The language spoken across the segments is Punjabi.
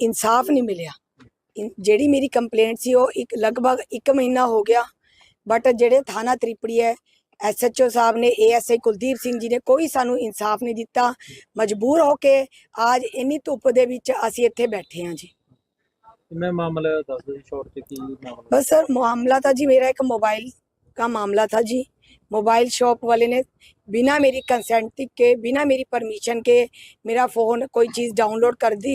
ਇਨਸਾਫ ਨਹੀਂ ਮਿਲਿਆ। ਜਿਹੜੀ ਮੇਰੀ ਕੰਪਲੇਂਟ ਸੀ ਉਹ ਇੱਕ ਲਗਭਗ 1 ਮਹੀਨਾ ਹੋ ਗਿਆ। ਬਟ ਜਿਹੜੇ ਥਾਣਾ ਤ੍ਰਿਪੜੀ ਹੈ ਐਸਐਚਓ ਸਾਹਿਬ ਨੇ ਏਐਸਆਈ ਕੁਲਦੀਪ ਸਿੰਘ ਜੀ ਨੇ ਕੋਈ ਸਾਨੂੰ ਇਨਸਾਫ ਨਹੀਂ ਦਿੱਤਾ। ਮਜਬੂਰ ਹੋ ਕੇ ਅੱਜ ਇੰਨੀ ਧੁੱਪ ਦੇ ਵਿੱਚ ਅਸੀਂ ਇੱਥੇ ਬੈਠੇ ਹਾਂ ਜੀ। ਮੈਂ ਮਾਮਲਾ ਦੱਸ ਦਿਓ ਸ਼ੋਰਟ ਤੇ ਕੀ ਮਾਮਲਾ? ਬਸ ਸਰ ਮਾਮਲਾ ਤਾਂ ਜੀ ਮੇਰਾ ਇੱਕ ਮੋਬਾਈਲ ਦਾ ਮਾਮਲਾ ਥਾ ਜੀ। मोबाइल शॉप वाले ने बिना मेरी कंसेंट के बिना मेरी परमिशन के मेरा फ़ोन कोई चीज़ डाउनलोड कर दी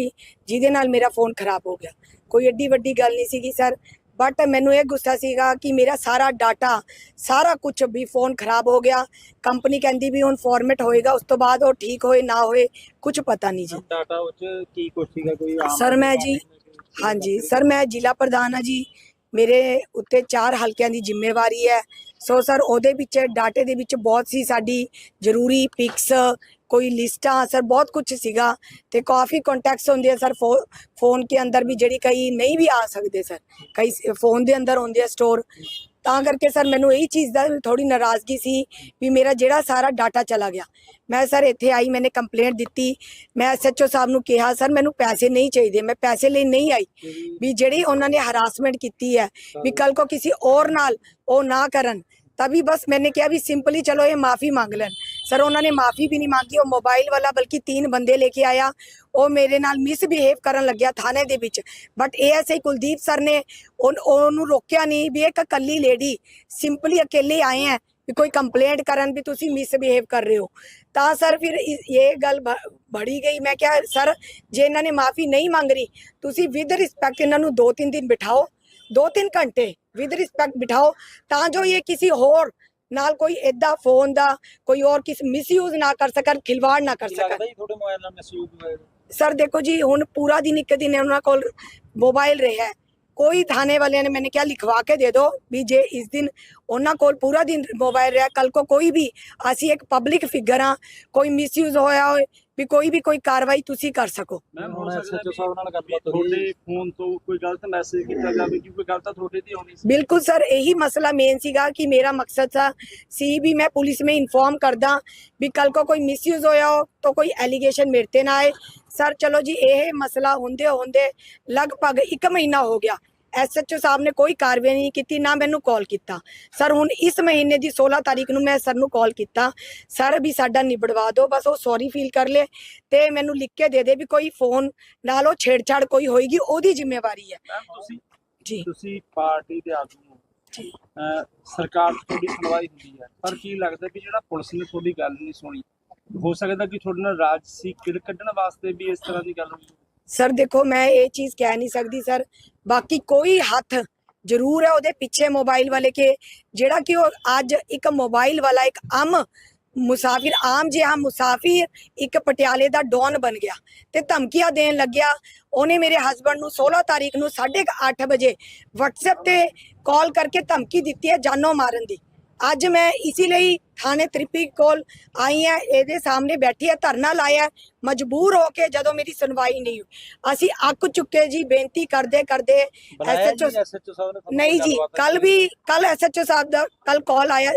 ਜਿਹਦੇ ਨਾਲ ਮੇਰਾ फ़ोन ਖਰਾਬ ਹੋ ਗਿਆ ਕੋਈ ਏਡੀ ਵੱਡੀ ਗੱਲ ਨਹੀਂ ਸੀਗੀ ਸਰ ਬਟ ਮੈਨੂੰ ਇਹ ਗੁੱਸਾ ਸੀਗਾ ਕਿ ਮੇਰਾ ਸਾਰਾ ਡਾਟਾ ਸਾਰਾ ਕੁਝ ਵੀ फ़ोन ਖਰਾਬ ਹੋ ਗਿਆ ਕੰਪਨੀ ਕਹਿੰਦੀ ਵੀ ਹੁਣ ਫਾਰਮੈਟ ਹੋਏਗਾ ਉਸ ਤੋਂ ਬਾਅਦ ਉਹ ਠੀਕ ਹੋਏ ਨਾ ਹੋਏ ਕੁਝ ਪਤਾ ਨਹੀਂ ਜੀ ਡਾਟਾ ਉੱਚ ਕੀ ਕੁਛ ਸੀਗਾ ਕੋਈ ਆਮ ਸਰ, ਮੈਂ ਜੀ- ਹਾਂਜੀ ਸਰ ਮੈਂ ਜ਼ਿਲ੍ਹਾ ਪ੍ਰਧਾਨ ਹਾਂ ਜੀ ਮੇਰੇ ਉੱਤੇ ਚਾਰ ਹਲਕਿਆਂ ਦੀ ਜ਼ਿੰਮੇਵਾਰੀ ਹੈ। ਸੋ ਸਰ, ਉਹਦੇ ਵਿੱਚ, ਡਾਟੇ ਦੇ ਵਿੱਚ ਬਹੁਤ ਸੀ ਸਾਡੀ ਜ਼ਰੂਰੀ ਪਿਕਸ, ਕੋਈ ਲਿਸਟਾਂ, ਸਰ, ਬਹੁਤ ਕੁਝ ਸੀਗਾ। ਤੇ ਕਾਫੀ ਕੰਟੈਕਟਸ ਹੁੰਦੇ ਆ ਸਰ ਫੋਨ ਕੇ ਅੰਦਰ ਵੀ ਜਿਹੜੀ ਕਈ ਨਹੀਂ ਵੀ ਆ ਸਕਦੇ ਸਰ। ਕਈ ਫੋਨ ਦੇ ਅੰਦਰ ਹੁੰਦੇ ਆ ਸਟੋਰ ਤਾਂ ਕਰਕੇ ਸਰ ਮੈਨੂੰ ਇਹ ਚੀਜ਼ ਦਾ ਥੋੜੀ ਨਾਰਾਜ਼ਗੀ ਸੀ ਵੀ ਮੇਰਾ ਜਿਹੜਾ ਸਾਰਾ ਡਾਟਾ ਚਲਾ ਗਿਆ। ਮੈਂ ਸਰ ਇੱਥੇ ਆਈ ਮੈਨੇ ਕੰਪਲੇਂਟ ਦਿੱਤੀ। ਮੈਂ ਐਸਐਚਓ ਸਾਹਿਬ ਨੂੰ ਕਿਹਾ ਸਰ ਮੈਨੂੰ ਪੈਸੇ ਨਹੀਂ ਚਾਹੀਦੇ। ਮੈਂ ਪੈਸੇ ਲਈ ਨਹੀਂ ਆਈ। ਵੀ ਜਿਹੜੀ ਉਹਨਾਂ ਨੇ ਹਰਾਸਮੈਂਟ ਕੀਤੀ ਹੈ ਵੀ ਕੱਲ ਕੋ ਕਿਸੇ ਹੋਰ ਨਾਲ ਉਹ ਨਾ ਕਰਨ तभी ਬਸ ਮੈਨੇ ਕਿਹਾ ਵੀ ਸਿੰਪਲੀ ਚਲੋ ਇਹ ਮਾਫ਼ੀ ਮੰਗ ਲੈਣ। सर उन्होंने माफ़ी भी नहीं मांगी ਉਹ ਮੋਬਾਈਲ ਵਾਲਾ ਬਲਕਿ ਤਿੰਨ ਬੰਦੇ ਲੈ ਕੇ ਆਇਆ ਉਹ ਮੇਰੇ ਨਾਲ ਮਿਸਬਿਹੇਵ ਕਰਨ ਲੱਗਿਆ ਥਾਣੇ ਦੇ ਵਿੱਚ ਬਟ ਏਐਸਆਈ ਕੁਲਦੀਪ ਸਰ ਨੇ ਉਨ- ਉਹਨੂੰ ਰੋਕਿਆ ਨਹੀਂ ਵੀ ਇੱਕ ਇਕੱਲੀ ਲੇਡੀ ਸਿੰਪਲੀ ਅਕੇਲੇ ਆਏ ਹੈ ਵੀ ਕੋਈ ਕੰਪਲੇਂਟ ਕਰਨ ਵੀ ਤੁਸੀਂ ਮਿਸਬਿਹੇਵ ਕਰ ਰਹੇ ਹੋ ਤਾਂ ਸਰ ਫਿਰ ਇ- ਇਹ ਗੱਲ ਬ- ਬੜੀ ਗਈ ਮੈਂ ਕਿਹਾ ਸਰ ਜੇ ਇਹਨਾਂ ਨੇ ਮਾਫੀ ਨਹੀਂ ਮੰਗ ਰਹੀ ਤੁਸੀਂ ਵਿਦ ਰਿਸਪੈਕਟ ਇਹਨਾਂ ਨੂੰ ਦੋ ਤਿੰਨ ਦਿਨ ਬਿਠਾਓ ਦੋ ਤਿੰਨ ਘੰਟੇ ਵਿਦ ਰਿਸਪੈਕਟ ਬਿਠਾਓ ਤਾਂ ਜੋ ਇਹ ਕਿਸੇ ਹੋਰ ਨਾਲ ਕੋਈ ਏਦਾਂ ਫੋਨ ਦਾ ਕੋਈ ਹੋਰ ਕਿਸ ਮਿਸਯੂਜ਼ ਨਾ ਕਰ ਸਕਣ ਖਿਲਵਾੜ ਨਾ ਕਰ ਸਕਣ ਲੱਗਦਾ ਜੀ ਤੁਹਾਡੇ ਮੋਬਾਈਲ ਨਾਲ ਮਿਸਯੂਜ਼ ਹੋਇਆ ਸਰ ਦੇਖੋ ਜੀ ਹੁਣ ਪੂਰਾ ਦਿਨ ਇੱਕ ਦਿਨ ਉਹਨਾਂ ਕੋਲ ਮੋਬਾਈਲ ਰਿਹਾ ਹੈ। ਕੋਈ ਥਾਣੇ ਵਾਲਿਆਂ ਨੇ ਮੈंने ਕਿਹਾ ਲਿਖਵਾ ਕੇ ਦੇ ਦਿਓ ਵੀ ਜੇ ਇਸ ਦਿਨ ਉਹਨਾਂ ਕੋਲ ਪੂਰਾ ਦਿਨ ਮੋਬਾਈਲ ਰਿਹਾ ਕੱਲ ਕੋ ਕੋਈ ਵੀ ਅਸੀਂ ਇੱਕ ਪਬਲਿਕ ਫਿਗਰ ਆ ਕੋਈ ਮਿਸਯੂਜ਼ ਹੋਇਆ ਹੋਏ ਵੀ ਕੋਈ ਵੀ ਕੋਈ ਕਾਰਵਾਈ ਤੁਸੀਂ ਕਰ ਸਕੋ। ਮੈਮ ਹੁਣ ਐਸਐਚਓ ਸਾਹਿਬ ਨਾਲ ਗੱਲਬਾਤ ਹੋਈ। ਤੁਹਾਡੇ ਫੋਨ ਤੋਂ ਕੋਈ ਗਲਤ ਮੈਸੇਜ ਕੀਤਾ ਜਾਵੇ ਕਿਉਂਕਿ ਗੱਲ ਤਾਂ ਤੁਹਾਡੇ ਦੀ ਆਉਣੀ ਸੀ। ਬਿਲਕੁਲ ਸਰ ਇਹੀ ਮਸਲਾ ਮੇਨ ਸੀਗਾ ਕਿ ਮੇਰਾ ਮਕਸਦ ਸਾ ਸੀ ਵੀ ਮੈਂ ਪੁਲਿਸ ਮੇਂ ਇਨਫੋਰਮ ਕਰਦਾ ਵੀ ਕੱਲ ਕੋ ਕੋਈ ਮਿਸਯੂਜ਼ ਹੋਇਆ ਹੋ ਤਾਂ ਕੋਈ ਐਲੀਗੇਸ਼ਨ ਮੇਰੇ ਤੇ ਨਾ ਆਏ। ਸਰ ਚਲੋ ਜੀ ਇਹ ਮਸਲਾ ਹੁੰਦੇ ਹੁੰਦੇ ਲਗਭਗ 1 ਮਹੀਨਾ ਹੋ ਗਿਆ। ਐਸਐਚਓ ਸਾਹਿਬ ਨੇ ਕੋਈ ਕਾਰਵਾਈ ਨਹੀਂ ਕੀਤੀ ਨਾ ਮੈਨੂੰ ਕਾਲ ਕੀਤਾ। ਸਰ ਹੁਣ ਇਸ ਮਹੀਨੇ ਦੀ 16 ਤਾਰੀਖ ਨੂੰ ਮੈਂ ਸਰ ਨੂੰ ਕਾਲ ਕੀਤਾ। ਸਰ ਵੀ ਸਾਡਾ ਨਿਬੜਵਾ ਦਿਓ ਬਸ ਉਹ ਸੌਰੀ ਫੀਲ ਕਰ ਲੇ ਤੇ ਮੈਨੂੰ ਲਿਖ ਕੇ ਦੇ ਦੇ ਵੀ ਕੋਈ ਫੋਨ ਨਾਲ ਉਹ ਛੇੜਛਾੜ ਕੋਈ ਹੋਏਗੀ ਉਹਦੀ ਜ਼ਿੰਮੇਵਾਰੀ ਹੈ। ਤੁਸੀਂ ਜੀ। ਤੁਸੀਂ ਪਾਰਟੀ ਦੇ ਆਗੂ ਹੋ। ਜੀ। ਸਰਕਾਰ ਤੋਂ ਤੁਹਾਡੀ ਸੁਣਵਾਈ ਹੁੰਦੀ ਹੈ। ਪਰ ਕੀ ਲੱਗਦਾ ਕਿ ਜਿਹੜਾ ਪੁਲਿਸ ਨੇ ਤੁਹਾਡੀ ਗੱਲ ਨਹੀਂ ਸੁਣੀ ਹੋ ਸਕਦਾ ਕਿ ਤੁਹਾਡੇ ਨਾਲ ਰਾਜਸੀ ਕਿੜ ਕੱਢਣ ਵਾਸਤੇ ਵੀ ਇਸ ਤਰ੍ਹਾਂ ਦੀ ਗੱਲ ਹੋਈ। ਸਰ ਦੇਖੋ, ਮੈਂ ਇਹ ਚੀਜ਼ ਕਹਿ ਨਹੀਂ ਸਕਦੀ ਸਰ ਬਾਕੀ ਕੋਈ ਹੱਥ ਜ਼ਰੂਰ ਹੈ ਉਹਦੇ ਪਿੱਛੇ ਮੋਬਾਈਲ ਵਾਲੇ ਕੇ, ਜਿਹੜਾ ਕਿ ਉਹ ਅੱਜ ਇੱਕ ਮੋਬਾਈਲ ਵਾਲਾ, ਇੱਕ ਆਮ ਮੁਸਾਫਿਰ, ਆਮ ਜਿਹਾ ਮੁਸਾਫਿਰ ਇੱਕ ਪਟਿਆਲੇ ਦਾ ਡੌਨ ਬਣ ਗਿਆ ਤੇ ਧਮਕੀਆਂ ਦੇਣ ਲੱਗਿਆ। ਉਹਨੇ ਮੇਰੇ ਹਸਬੰਡ ਨੂੰ 16 ਤਾਰੀਖ ਨੂੰ 8:30 ਵਜੇ WhatsApp ਤੇ ਕਾਲ ਕਰਕੇ ਧਮਕੀ ਦਿੱਤੀ ਹੈ ਜਾਨੋਂ ਮਾਰਨ ਦੀ। ਅੱਜ ਮੈਂ ਇਸੇ ਲਈ ਥਾਣੇ ਤ੍ਰਿਪੀ ਕੋਲ ਆਈ ਹਾਂ ਇਹਦੇ ਸਾਹਮਣੇ ਬੈਠੀ ਹੈ ਧਰਨਾ ਲਾਇਆ। ਮਜਬੂਰ ਹੋ ਕੇ ਜਦੋਂ ਮੇਰੀ ਸੁਣਵਾਈ ਨਹੀਂ ਹੋਈ ਅਸੀਂ ਅੱਕ ਚੁੱਕੇ ਜੀ ਬੇਨਤੀ ਕਰਦੇ ਕਰਦੇ ਐਸਐਚਓ ਨਹੀਂ ਜੀ ਕੱਲ? ਵੀ ਕੱਲ ਐਸਐਚਓ ਸਾਹਿਬ ਦਾ ਕੱਲ ਕਾਲ ਆਇਆ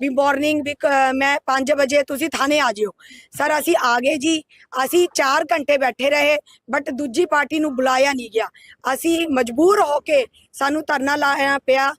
ਵੀ ਮਾਰਨਿੰਗ ਵੀ ਮੈਂ 5 ਵਜੇ ਤੁਸੀਂ ਥਾਣੇ ਆ ਜਿਓ ਸਰ ਅਸੀਂ ਆ ਗਏ ਜੀ ਅਸੀਂ 4 ਘੰਟੇ ਬੈਠੇ ਰਹੇ ਬਟ ਦੂਜੀ ਪਾਰਟੀ ਨੂੰ ਬੁਲਾਇਆ ਨਹੀਂ ਗਿਆ ਅਸੀਂ ਮਜਬੂਰ ਹੋ ਕੇ ਸਾਨੂੰ ਧਰਨਾ ਲਾਇਆ ਪਿਆ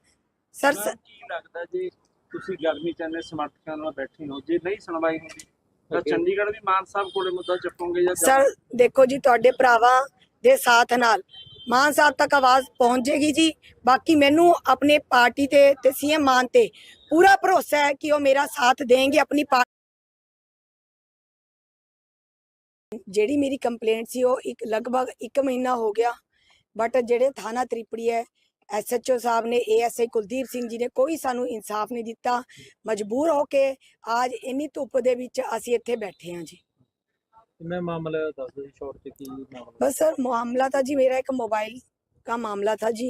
ਸਰ ਲੱਗਦਾ ਜੇ ਤੁਸੀਂ ਗਰਮੀ ਚ ਇੰਨੇ ਸਮਰਥਕਾਂ ਨਾਲ ਬੈਠੇ ਹੋ ਜੇ ਨਹੀਂ ਸੁਣਵਾਈ ਹੁੰਦੀ ਤਾਂ. ਚੰਡੀਗੜ੍ਹ ਵੀ ਮਾਨ ਸਾਹਿਬ ਕੋਲੇ ਮੁੱਦਾ ਚੱਕੋਗੇ ਜਾਂ ਸਰ ਦੇਖੋ ਜੀ ਤੁਹਾਡੇ ਭਰਾਵਾਂ ਦੇ ਸਾਥ ਨਾਲ ਮਾਨ ਸਾਹਿਬ ਤੱਕ ਆਵਾਜ਼ ਪਹੁੰਚ ਜੇਗੀ ਜੀ ਬਾਕੀ ਮੈਨੂੰ ਆਪਣੇ ਪਾਰਟੀ ਤੇ ਤੇ ਸੀਐਮ ਮਾਨ ਤੇ ਪੂਰਾ ਭਰੋਸਾ ਹੈ ਕਿ ਉਹ ਮੇਰਾ ਸਾਥ ਦੇਣਗੇ ਆਪਣੀ ਜਿਹੜੀ ਮੇਰੀ ਕੰਪਲੇਂਟ ਸੀ ਉਹ ਇੱਕ ਲਗਭਗ 1 ਮਹੀਨਾ ਹੋ ਗਿਆ ਬਟ ਜਿਹੜੇ ਥਾਣਾ ਤ੍ਰਿਪੜੀ ਹੈ ਐਸਐਚਓ ਸਾਹਿਬ ਨੇ ਏਐਸਆਈ ਕੁਲਦੀਪ ਸਿੰਘ ਜੀ ਨੇ ਕੋਈ ਸਾਨੂੰ ਇਨਸਾਫ ਨਹੀਂ ਦਿੱਤਾ ਮਜਬੂਰ ਹੋ ਕੇ ਅੱਜ ਇੰਨੀ ਧੁੱਪ ਦੇ ਵਿੱਚ ਅਸੀਂ ਇੱਥੇ ਬੈਠੇ ਹਾਂ ਜੀ ਮੈਂ ਮਾਮਲਾ ਦੱਸ ਦਿਓ ਸ਼ੋਰਟ ਤੇ ਕੀ ਮਾਮਲਾ बस सर मामला था जी मेरा एक मोबाइल का मामला था जी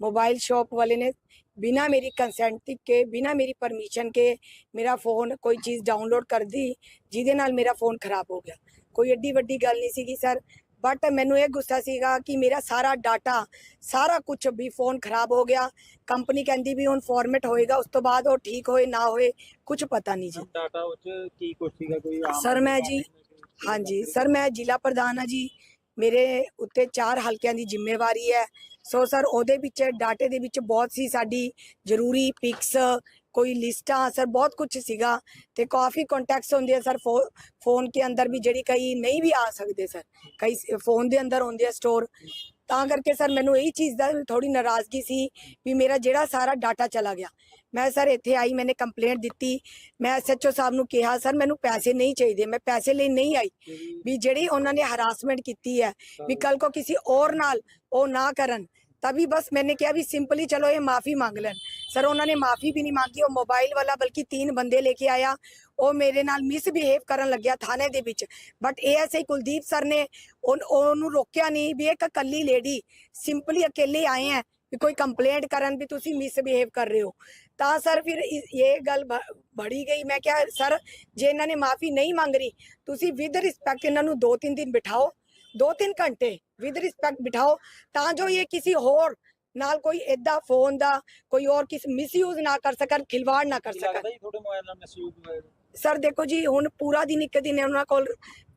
मोबाइल शॉप वाले ने बिना मेरी कंसेंट के बिना मेरी परमिशन के मेरा फ़ोन कोई चीज़ डाउनलोड कर दी ਜਿਹਦੇ ਨਾਲ ਮੇਰਾ फ़ोन ਖਰਾਬ ਹੋ ਗਿਆ ਕੋਈ ਏਡੀ ਵੱਡੀ ਗੱਲ ਨਹੀਂ ਸੀਗੀ ਸਰ ਬਟ ਮੈਨੂੰ ਇਹ ਗੁੱਸਾ ਸੀਗਾ ਕਿ ਮੇਰਾ ਸਾਰਾ ਡਾਟਾ ਸਾਰਾ ਕੁਝ ਵੀ ਫ਼ੋਨ ਖਰਾਬ ਹੋ ਗਿਆ। ਕੰਪਨੀ ਕਹਿੰਦੀ ਵੀ ਹੁਣ ਫਾਰਮੈਟ ਹੋਏਗਾ ਉਸ ਤੋਂ ਬਾਅਦ ਉਹ ਠੀਕ ਹੋਏ ਨਾ ਹੋਏ ਕੁਝ ਪਤਾ ਨਹੀਂ ਜੀ। ਡਾਟਾ ਉੱਚ ਕੀ ਕੁਛ ਸੀਗਾ ਕੋਈ ਆਮ ਸਰ, ਮੈਂ ਜੀ- ਹਾਂਜੀ ਸਰ ਮੈਂ ਜ਼ਿਲ੍ਹਾ ਪ੍ਰਧਾਨ ਹਾਂ ਜੀ। ਮੇਰੇ ਉੱਤੇ ਚਾਰ ਹਲਕਿਆਂ ਦੀ ਜ਼ਿੰਮੇਵਾਰੀ ਹੈ। ਸੋ ਸਰ ਉਹਦੇ ਵਿੱਚ ਡਾਟੇ ਦੇ ਵਿੱਚ ਬਹੁਤ ਸੀ ਸਾਡੀ ਜ਼ਰੂਰੀ ਪਿਕਸ ਕੋਈ ਲਿਸਟਾਂ ਸਰ ਬਹੁਤ ਕੁਝ ਸੀਗਾ ਤੇ ਕਾਫੀ ਕੰਟੈਕਟਸ ਹੁੰਦੇ ਆ ਸਰ ਫੋਨ ਕੇ ਅੰਦਰ ਵੀ ਜਿਹੜੀ ਕਈ ਨਹੀਂ ਵੀ ਆ ਸਕਦੇ ਸਰ ਕਈ ਫੋਨ ਦੇ ਅੰਦਰ ਹੁੰਦੇ ਆ ਸਟੋਰ ਤਾਂ ਕਰਕੇ ਸਰ ਮੈਨੂੰ ਇਹ ਚੀਜ਼ ਦਾ ਥੋੜੀ ਨਾਰਾਜ਼ਗੀ ਸੀ ਵੀ ਮੇਰਾ ਜਿਹੜਾ ਸਾਰਾ ਡਾਟਾ ਚਲਾ ਗਿਆ ਮੈਂ ਸਰ ਇੱਥੇ ਆਈ ਮੈਨੇ ਕੰਪਲੇਂਟ ਦਿੱਤੀ ਮੈਂ ਐਸਐਚਓ ਸਾਹਿਬ ਨੂੰ ਕਿਹਾ ਸਰ ਮੈਨੂੰ ਪੈਸੇ ਨਹੀਂ ਚਾਹੀਦੇ ਮੈਂ ਪੈਸੇ ਲਈ ਨਹੀਂ ਆਈ ਵੀ ਜਿਹੜੀ ਉਹਨਾਂ ਨੇ ਹਰਾਸਮੈਂਟ ਕੀਤੀ ਹੈ ਵੀ ਕੱਲ ਕੋ ਕਿਸੇ और ਨਾਲ ਉਹ ਨਾ ਕਰਨ तभी बस मैंने किया भी सिंपली चलो ये माफी मांग लें सर उन्होंने माफी भी नहीं मांगी ਉਹ ਮੋਬਾਈਲ ਵਾਲਾ ਬਲਕਿ ਤਿੰਨ ਬੰਦੇ ਲੈ ਕੇ ਆਇਆ ਉਹ ਮੇਰੇ ਨਾਲ ਮਿਸਬਿਹੇਵ ਕਰਨ ਲੱਗਿਆ ਥਾਣੇ ਦੇ ਵਿੱਚ ਬਟ ਏਐਸਆਈ ਕੁਲਦੀਪ ਸਰ ਨੇ ਉਨ- ਉਹਨੂੰ ਰੋਕਿਆ ਨਹੀਂ ਵੀ ਇੱਕ ਇਕੱਲੀ ਲੇਡੀ ਸਿੰਪਲੀ ਅਕੇਲੇ ਆਏ ਹੈ ਵੀ ਕੋਈ ਕੰਪਲੇਂਟ ਕਰਨ ਵੀ ਤੁਸੀਂ ਮਿਸਬਿਹੇਵ ਕਰ ਰਹੇ ਹੋ ਤਾਂ ਸਰ ਫਿਰ ਇ- ਇਹ ਗੱਲ ਬ- ਬੜੀ ਗਈ ਮੈਂ ਕਿਹਾ ਸਰ ਜੇ ਇਹਨਾਂ ਨੇ ਮਾਫੀ ਨਹੀਂ ਮੰਗ ਰਹੀ ਤੁਸੀਂ ਵਿਦ ਰਿਸਪੈਕਟ ਇਹਨਾਂ ਨੂੰ ਦੋ ਤਿੰਨ ਦਿਨ ਬਿਠਾਓ ਦੋ ਤਿੰਨ ਘੰਟੇ ਵਿਦ ਰਿਸਪੈਕਟ ਬਿਠਾਓ ਤਾਂ ਜੋ ਇਹ ਕਿਸੇ ਹੋਰ ਨਾਲ ਕੋਈ ਏਦਾਂ ਫੋਨ ਦਾ ਕੋਈ ਹੋਰ ਕਿਸ ਮਿਸਯੂਜ਼ ਨਾ ਕਰ ਸਕਣ ਖਿਲਵਾੜ ਨਾ ਕਰ ਸਕਣ ਲੱਗਦਾ ਜੀ ਤੁਹਾਡੇ ਮੋਬਾਈਲ ਨਾਲ ਮਿਸਯੂਜ਼ ਹੋਇਆ ਸਰ ਦੇਖੋ ਜੀ ਹੁਣ ਪੂਰਾ ਦਿਨ ਇੱਕ ਦਿਨ ਉਹਨਾਂ ਕੋਲ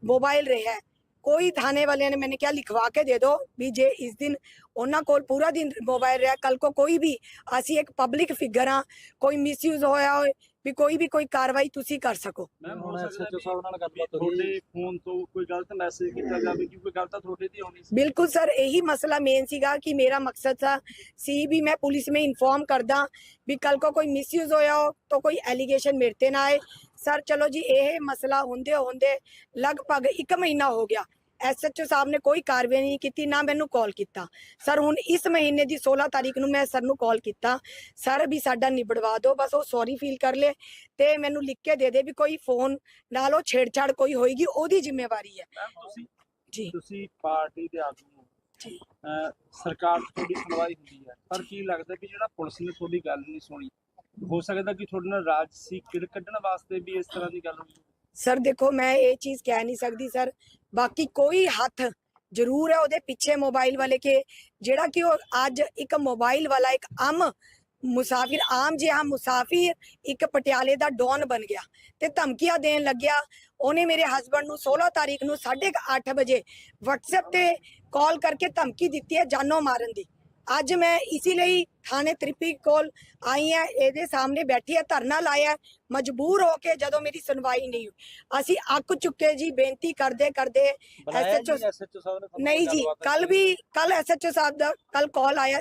ਮੋਬਾਈਲ ਰਿਹਾ। ਕੋਈ ਥਾਣੇ ਵਾਲਿਆਂ ਨੇ ਮੈंने ਕਿਹਾ ਲਿਖਵਾ ਕੇ ਦੇ ਦਿਓ ਵੀ ਜੇ ਇਸ ਦਿਨ ਉਹਨਾਂ ਕੋਲ ਪੂਰਾ ਦਿਨ ਮੋਬਾਈਲ ਰਿਹਾ ਕੱਲ ਕੋ ਕੋਈ ਵੀ ਅਸੀਂ ਇੱਕ ਪਬਲਿਕ ਫਿਗਰ ਆ ਕੋਈ ਮਿਸਯੂਜ਼ ਹੋਇਆ ਹੋਏ ਵੀ ਕੋਈ ਵੀ ਕੋਈ ਕਾਰਵਾਈ ਤੁਸੀਂ ਕਰ ਸਕੋ। ਮੈਂ ਹੁਣ ਐਸਐਚਓ ਸਾਹਿਬ ਨਾਲ ਗੱਲਬਾਤ ਹੋਈ। ਤੁਹਾਡੇ ਫੋਨ ਤੋਂ ਕੋਈ ਗਲਤ ਮੈਸੇਜ ਕੀਤਾ ਜਾਵੇ ਕਿ ਕੋਈ ਗਲਤ ਤੁਹਾਡੇ ਦੀ ਆਉਣੀ ਸੀ। ਬਿਲਕੁਲ ਸਰ ਇਹੀ ਮਸਲਾ ਮੇਨ ਸੀਗਾ ਕਿ ਮੇਰਾ ਮਕਸਦ ਸੀ ਵੀ ਮੈਂ ਪੁਲਿਸ ਮੇ ਇਨਫੋਰਮ ਕਰਦਾ ਵੀ ਕੱਲ ਕੋ ਕੋਈ ਮਿਸਯੂਜ਼ ਹੋਇਆ ਹੋ ਤਾਂ ਕੋਈ ਐਲੀਗੇਸ਼ਨ ਮੇਰੇ ਤੇ ਨਾ ਆਏ। ਸਰ ਚਲੋ ਜੀ ਇਹ ਮਸਲਾ ਹੁੰਦੇ ਹੁੰਦੇ ਲਗਭਗ 1 ਮਹੀਨਾ ਹੋ ਗਿਆ। ਐਸਐਚਓ ਸਾਹਿਬ ਨੇ ਕੋਈ ਕਾਰਵਾਈ ਨਹੀਂ ਕੀਤੀ ਨਾ ਮੈਨੂੰ ਕਾਲ ਕੀਤਾ। ਸਰ ਹੁਣ ਇਸ ਮਹੀਨੇ ਦੀ 16 ਤਾਰੀਖ ਨੂੰ ਮੈਂ ਸਰ ਨੂੰ ਕਾਲ ਕੀਤਾ। ਸਰ ਵੀ ਸਾਡਾ ਨਿਬੜਵਾ ਦਿਓ ਬਸ ਉਹ ਸੌਰੀ ਫੀਲ ਕਰ ਲੇ ਤੇ ਮੈਨੂੰ ਲਿਖ ਕੇ ਦੇ ਦੇ ਵੀ ਕੋਈ ਫੋਨ ਨਾਲ ਉਹ ਛੇੜਛਾੜ ਕੋਈ ਹੋਏਗੀ ਉਹਦੀ ਜ਼ਿੰਮੇਵਾਰੀ ਹੈ। ਤੁਸੀਂ ਜੀ। ਤੁਸੀਂ ਪਾਰਟੀ ਦੇ ਆਗੂ ਹੋ। ਜੀ। ਸਰਕਾਰ ਤੁਹਾਡੀ ਸੁਣਵਾਈ ਹੁੰਦੀ ਹੈ ਪਰ ਕੀ ਲੱਗਦਾ ਵੀ ਜਿਹੜਾ ਪੁਲਿਸ ਨੇ ਤੁਹਾਡੀ ਗੱਲ ਨਹੀਂ ਸੁਣੀ ਹੋ ਸਕਦਾ ਕਿ ਤੁਹਾਡੇ ਨਾਲ ਰਾਜਸੀ ਕਿੜ ਕੱਢਣ ਵਾਸਤੇ ਵੀ ਇਸ ਤਰ੍ਹਾਂ ਦੀ ਗੱਲ ਹੋਈ ਸਰ, ਦੇਖੋ, ਮੈਂ ਇਹ ਚੀਜ਼ ਕਹਿ ਨਹੀਂ ਸਕਦੀ, ਸਰ। ਬਾਕੀ ਕੋਈ ਹੱਥ ਜ਼ਰੂਰ ਹੈ ਉਹਦੇ ਪਿੱਛੇ ਮੋਬਾਈਲ ਵਾਲੇ ਕੇ, ਜਿਹੜਾ ਕਿ ਉਹ ਅੱਜ ਇੱਕ ਮੋਬਾਈਲ ਵਾਲਾ, ਇੱਕ ਆਮ ਮੁਸਾਫਿਰ, ਆਮ ਜਿਹਾ ਮੁਸਾਫਿਰ, ਇੱਕ ਪਟਿਆਲੇ ਦਾ ਡੌਨ ਬਣ ਗਿਆ ਤੇ ਧਮਕੀਆਂ ਦੇਣ ਲੱਗਿਆ। ਉਹਨੇ ਮੇਰੇ ਹਸਬੰਡ ਨੂੰ 16 ਤਾਰੀਖ ਨੂੰ 8:30 ਵਜੇ WhatsApp ਤੇ ਕਾਲ ਕਰਕੇ ਧਮਕੀ ਦਿੱਤੀ ਹੈ ਜਾਨੋਂ ਮਾਰਨ ਦੀ। ਅੱਜ ਮੈਂ ਇਸੇ ਲਈ ਥਾਣੇ ਤ੍ਰਿਪੀ ਕੋਲ ਆਈ ਹਾਂ ਇਹਦੇ ਸਾਹਮਣੇ ਬੈਠੀ ਹੈ ਧਰਨਾ ਲਾਇਆ ਮਜਬੂਰ ਹੋ ਕੇ ਜਦੋਂ ਮੇਰੀ ਸੁਣਵਾਈ ਨਹੀਂ ਹੋਈ। ਅਸੀਂ ਅੱਕ ਚੁੱਕੇ ਜੀ ਬੇਨਤੀ ਕਰਦੇ ਕਰਦੇ ਐਸਐਚਓ ਨਹੀਂ ਜੀ ਕੱਲ? ਵੀ ਕੱਲ ਐਸਐਚਓ ਸਾਹਿਬ ਦਾ ਕੱਲ ਕਾਲ ਆਇਆ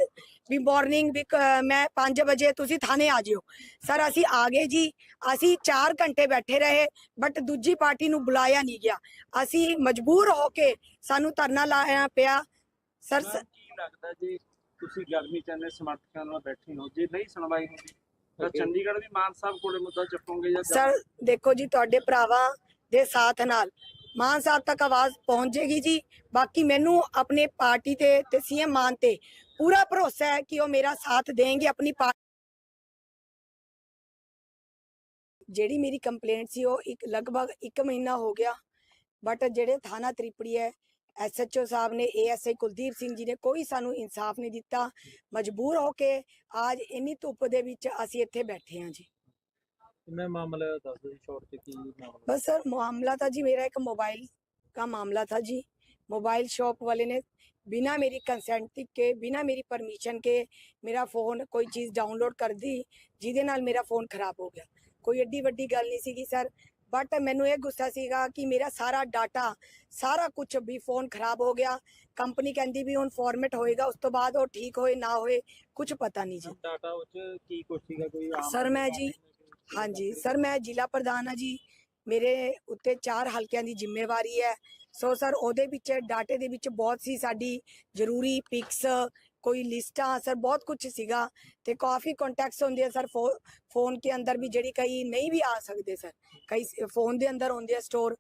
ਵੀ ਮਾਰਨਿੰਗ ਵੀ ਮੈਂ 5 ਵਜੇ ਤੁਸੀਂ ਥਾਣੇ ਆ ਜਿਓ। ਸਰ ਅਸੀਂ ਆ ਗਏ ਜੀ ਅਸੀਂ 4 ਘੰਟੇ ਬੈਠੇ ਰਹੇ ਬਟ ਦੂਜੀ ਪਾਰਟੀ ਨੂੰ ਬੁਲਾਇਆ ਨਹੀਂ ਗਿਆ। ਅਸੀਂ ਮਜਬੂਰ ਹੋ ਕੇ ਸਾਨੂੰ ਧਰਨਾ ਲਾਇਆ ਪਿਆ। ਸਰ ਸ- ਮੈਮ, ਕੀ ਲੱਗਦਾ ਜੀ ਤੁਸੀਂ ਗਰਮੀ ਚ ਇੰਨੇ ਸਮਰਥਕਾਂ ਨਾਲ ਬੈਠੇ ਹੋ ਜੇ ਨਹੀਂ ਸੁਣਵਾਈ ਹੁੰਦੀ ਤਾਂ. ਚੰਡੀਗੜ੍ਹ ਵੀ ਮਾਨ ਸਾਹਿਬ ਕੋਲੇ ਮੁੱਦਾ ਚੱਕੋਗੇ ਜਾਂ ਸਰ ਦੇਖੋ ਜੀ ਤੁਹਾਡੇ ਭਰਾਵਾਂ ਦੇ ਸਾਥ ਨਾਲ। ਮਾਨ ਸਾਹਿਬ ਤੱਕ ਆਵਾਜ਼ ਪਹੁੰਚ ਜੇਗੀ ਜੀ। ਬਾਕੀ ਮੈਨੂੰ ਆਪਣੇ ਪਾਰਟੀ ਤੇ ਤੇ ਸੀਐਮ ਮਾਨ ਤੇ ਪੂਰਾ ਭਰੋਸਾ ਹੈ ਕਿ ਉਹ ਮੇਰਾ ਸਾਥ ਦੇਣਗੇ ਆਪਣੀ ਜਿਹੜੀ ਮੇਰੀ ਕੰਪਲੇਂਟ ਸੀ ਉਹ ਇੱਕ ਲਗਭਗ 1 ਮਹੀਨਾ ਹੋ ਗਿਆ। ਬਟ ਜਿਹੜੇ ਥਾਣਾ ਤ੍ਰਿਪੜੀ ਹੈ ਐਸਐਚਓ ਸਾਹਿਬ ਨੇ ਏਐਸਆਈ ਕੁਲਦੀਪ ਸਿੰਘ ਜੀ ਨੇ ਕੋਈ ਸਾਨੂੰ ਇਨਸਾਫ ਨਹੀਂ ਦਿੱਤਾ ਮਜਬੂਰ ਹੋ ਕੇ ਅੱਜ ਇੰਨੀ ਧੁੱਪ ਦੇ ਵਿੱਚ ਅਸੀਂ ਇੱਥੇ ਬੈਠੇ ਹਾਂ ਜੀ ਮੈਂ ਮਾਮਲਾ ਦੱਸ ਦਿਓ ਜੀ ਸ਼ਾਰਟ ਤੇ ਕੀ ਮਾਮਲਾ बस सर मामला था जी मेरा एक मोबाइल का मामला था जी मोबाइल शॉप वाले ने बिना मेरी कंसेंट के बिना मेरी परमिशन के मेरा फोन कोई चीज़ डाउनलोड कर दी ਜਿਹਦੇ ਨਾਲ ਮੇਰਾ ਫੋਨ ਖਰਾਬ ਹੋ ਗਿਆ ਕੋਈ ਏਡੀ ਵੱਡੀ ਗੱਲ ਨਹੀਂ ਸੀਗੀ ਸਰ ਬਟ ਮੈਨੂੰ ਇਹ ਗੁੱਸਾ ਸੀਗਾ ਕਿ ਮੇਰਾ ਸਾਰਾ ਡਾਟਾ ਸਾਰਾ ਕੁਝ ਵੀ ਫੋਨ ਖਰਾਬ ਹੋ ਗਿਆ। ਕੰਪਨੀ ਕਹਿੰਦੀ ਵੀ ਹੁਣ ਫਾਰਮੈਟ ਹੋਏਗਾ ਉਸ ਤੋਂ ਬਾਅਦ ਉਹ ਠੀਕ ਹੋਏ ਨਾ ਹੋਏ ਕੁਝ ਪਤਾ ਨਹੀਂ ਜੀ। ਡਾਟਾ ਉੱਚ ਕੀ ਕੁਛ ਸੀਗਾ? ਕੋਈ Sir, ਮੈਂ ਜੀ- ਹਾਂਜੀ ਸਰ ਮੈਂ ਜ਼ਿਲ੍ਹਾ ਪ੍ਰਧਾਨ ਹਾਂ ਜੀ। ਮੇਰੇ ਉੱਤੇ ਚਾਰ ਹਲਕਿਆਂ ਦੀ ਜ਼ਿੰਮੇਵਾਰੀ ਹੈ। ਸੋ ਸਰ ਉਹਦੇ ਵਿੱਚ ਡਾਟੇ ਦੇ ਵਿੱਚ ਬਹੁਤ ਸੀ ਸਾਡੀ ਜ਼ਰੂਰੀ ਪਿਕਸ ਕੋਈ ਲਿਸਟਾਂ ਸਰ ਬਹੁਤ ਕੁਝ ਸੀਗਾ ਤੇ ਕਾਫੀ ਕੰਟੈਕਟਸ ਹੁੰਦੇ ਆ ਸਰ ਫੋਨ ਕੇ ਅੰਦਰ ਵੀ ਜਿਹੜੀ ਕਈ ਨਹੀਂ ਵੀ ਆ ਸਕਦੇ ਸਰ ਕਈ ਫੋਨ ਦੇ ਅੰਦਰ ਹੁੰਦੇ ਆ ਸਟੋਰ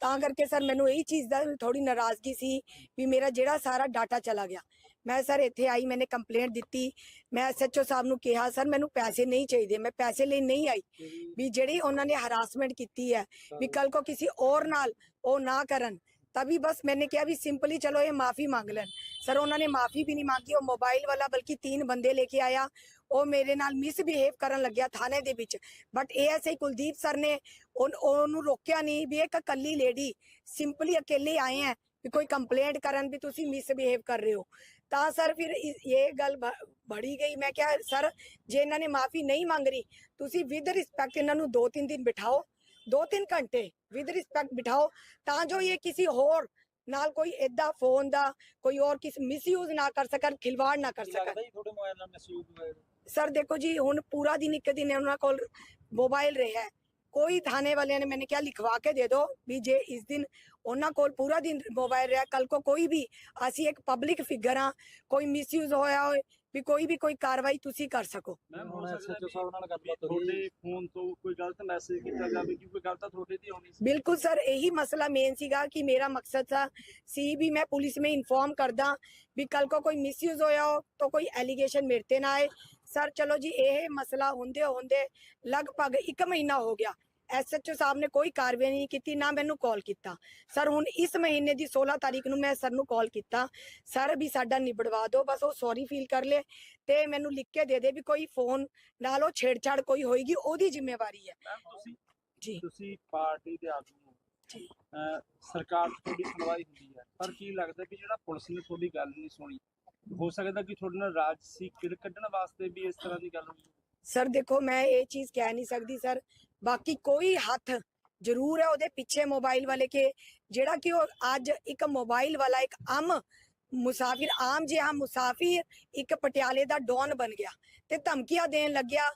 ਤਾਂ ਕਰਕੇ ਸਰ ਮੈਨੂੰ ਇਹ ਚੀਜ਼ ਦਾ ਥੋੜੀ ਨਾਰਾਜ਼ਗੀ ਸੀ ਵੀ ਮੇਰਾ ਜਿਹੜਾ ਸਾਰਾ ਡਾਟਾ ਚਲਾ ਗਿਆ। ਮੈਂ ਸਰ ਇੱਥੇ ਆਈ ਮੈਨੇ ਕੰਪਲੇਂਟ ਦਿੱਤੀ। ਮੈਂ ਐਸਐਚਓ ਸਾਹਿਬ ਨੂੰ ਕਿਹਾ ਸਰ ਮੈਨੂੰ ਪੈਸੇ ਨਹੀਂ ਚਾਹੀਦੇ ਮੈਂ ਪੈਸੇ ਲਈ ਨਹੀਂ ਆਈ। ਵੀ ਜਿਹੜੀ ਉਹਨਾਂ ਨੇ ਹਰਾਸਮੈਂਟ ਕੀਤੀ ਹੈ ਵੀ ਕੱਲ ਕੋ ਕਿਸੇ ਹੋਰ ਨਾਲ ਉਹ ਨਾ ਕਰਨ तभी बस मैंने किया भी सिंपली चलो ये माफी मांग लें सर उन्होंने माफी भी नहीं मांगी ਉਹ ਮੋਬਾਈਲ ਵਾਲਾ ਬਲਕਿ ਤਿੰਨ ਬੰਦੇ ਲੈ ਕੇ ਆਇਆ ਉਹ ਮੇਰੇ ਨਾਲ ਮਿਸਬਿਹੇਵ ਕਰਨ ਲੱਗਿਆ ਥਾਣੇ ਦੇ ਵਿੱਚ ਬਟ ਏਐਸਆਈ ਕੁਲਦੀਪ ਸਰ ਨੇ ਉਨ- ਉਹਨੂੰ ਰੋਕਿਆ ਨਹੀਂ ਵੀ ਇੱਕ ਇਕੱਲੀ ਲੇਡੀ ਸਿੰਪਲੀ ਅਕੇਲੇ ਆਏ ਹੈ ਵੀ ਕੋਈ ਕੰਪਲੇਂਟ ਕਰਨ ਵੀ ਤੁਸੀਂ ਮਿਸਬਿਹੇਵ ਕਰ ਰਹੇ ਹੋ ਤਾਂ ਸਰ ਫਿਰ ਇ- ਇਹ ਗੱਲ ਬ- ਬੜੀ ਗਈ ਮੈਂ ਕਿਹਾ ਸਰ ਜੇ ਇਹਨਾਂ ਨੇ ਮਾਫੀ ਨਹੀਂ ਮੰਗ ਰਹੀ ਤੁਸੀਂ ਵਿਦ ਰਿਸਪੈਕਟ ਇਹਨਾਂ ਨੂੰ 2-3 ਦਿਨ ਬਿਠਾਓ 2-3 ਘੰਟੇ ਵਿਦ ਰਿਸਪੈਕਟ ਬਿਠਾਓ ਤਾਂ ਜੋ ਇਹ ਕਿਸੇ ਹੋਰ ਨਾਲ ਕੋਈ ਏਦਾਂ ਫੋਨ ਦਾ ਕੋਈ ਹੋਰ ਕਿਸ ਮਿਸਯੂਜ਼ ਨਾ ਕਰ ਸਕਣ ਖਿਲਵਾੜ ਨਾ ਕਰ ਸਕਣ। ਲੱਗਦਾ ਜੀ ਤੁਹਾਡੇ ਮੋਬਾਈਲ ਨਾਲ ਮਿਸਯੂਜ਼ ਹੋਇਆ? ਸਰ ਦੇਖੋ ਜੀ ਹੁਣ ਪੂਰਾ ਦਿਨ ਇੱਕ ਦਿਨ ਉਹਨਾਂ ਕੋਲ ਮੋਬਾਈਲ ਰਿਹਾ कोई थाने वाले ने मैंने क्या लिखवा के दे दो? भी जे इस दिन उन्हों को पूरा दिन मोबाइल रहा कल को कोई भी असी एक पब्लिक फिगर हाँ कोई मिस यूज़ हो भी कोई भी कोई कार्रवाई तुसी कर सको। बिल्कुल सर यही मसला मेन कि मेरा मकसद था सी भी मैं पुलिस में इन्फॉर्म कर दा भी कल को कोई मिस यूज़ होया हो तो कोई एलिगेशन मेरे ते ना आए। ਸਰ ਚਲੋ ਜੀ ਇਹ ਮਸਲਾ ਹੁੰਦੇ ਹੁੰਦੇ ਲਗਭਗ 1 ਮਹੀਨਾ ਹੋ ਗਿਆ। ਐਸਐਚਓ ਸਾਹਿਬ ਨੇ ਕੋਈ ਕਾਰਵਾਈ ਨਹੀਂ ਕੀਤੀ ਨਾ ਮੈਨੂੰ ਕਾਲ ਕੀਤਾ। ਸਰ ਹੁਣ ਇਸ ਮਹੀਨੇ ਦੀ 16 ਤਾਰੀਖ ਨੂੰ ਮੈਂ ਸਰ ਨੂੰ ਕਾਲ ਕੀਤਾ। ਸਰ ਵੀ ਸਾਡਾ ਨਿਬੜਵਾ ਦਿਓ ਬਸ ਉਹ ਸੌਰੀ ਫੀਲ ਕਰ ਲੇ ਤੇ ਮੈਨੂੰ ਲਿਖ ਕੇ ਦੇ ਦੇ ਵੀ ਕੋਈ ਫੋਨ ਨਾਲ ਉਹ ਛੇੜਛਾੜ ਕੋਈ ਹੋਏਗੀ ਉਹਦੀ ਜ਼ਿੰਮੇਵਾਰੀ ਹੈ। ਤੁਸੀਂ ਜੀ। ਤੁਸੀਂ ਪਾਰਟੀ ਦੇ ਆਗੂ ਹੋ। ਜੀ। ਸਰਕਾਰ ਤੋਂ ਤੁਹਾਡੀ ਸੁਣਵਾਈ ਹੁੰਦੀ ਹੈ। ਪਰ ਕੀ ਲੱਗਦਾ ਵੀ ਜਿਹੜਾ ਪੁਲਿਸ ਨੇ ਤੁਹਾਡੀ ਗੱਲ ਨਹੀਂ ਸੁਣੀ? ਹੋ ਸਕਦਾ ਕਿ ਤੁਹਾਡੇ ਨਾਲ ਰਾਜਸੀ ਕਿਰ ਕੱਢਣ ਵਾਸਤੇ ਵੀ ਇਸ ਤਰ੍ਹਾਂ ਦੀ ਗੱਲ ਹੋਈ ਸਰ, ਦੇਖੋ, ਮੈਂ ਇਹ ਚੀਜ਼ ਕਹਿ ਨਹੀਂ ਸਕਦੀ, ਸਰ। ਬਾਕੀ ਕੋਈ ਹੱਥ ਜ਼ਰੂਰ ਹੈ ਉਹਦੇ ਪਿੱਛੇ ਮੋਬਾਈਲ ਵਾਲੇ ਕੇ, ਜਿਹੜਾ ਕਿ ਉਹ ਅੱਜ ਇੱਕ ਮੋਬਾਈਲ ਵਾਲਾ, ਇੱਕ ਆਮ ਮੁਸਾਫਿਰ, ਆਮ ਜਿਹਾ ਮੁਸਾਫਿਰ ਇੱਕ ਪਟਿਆਲੇ ਦਾ ਡੌਨ ਬਣ ਗਿਆ ਤੇ ਧਮਕੀਆਂ ਦੇਣ ਲੱਗਿਆ।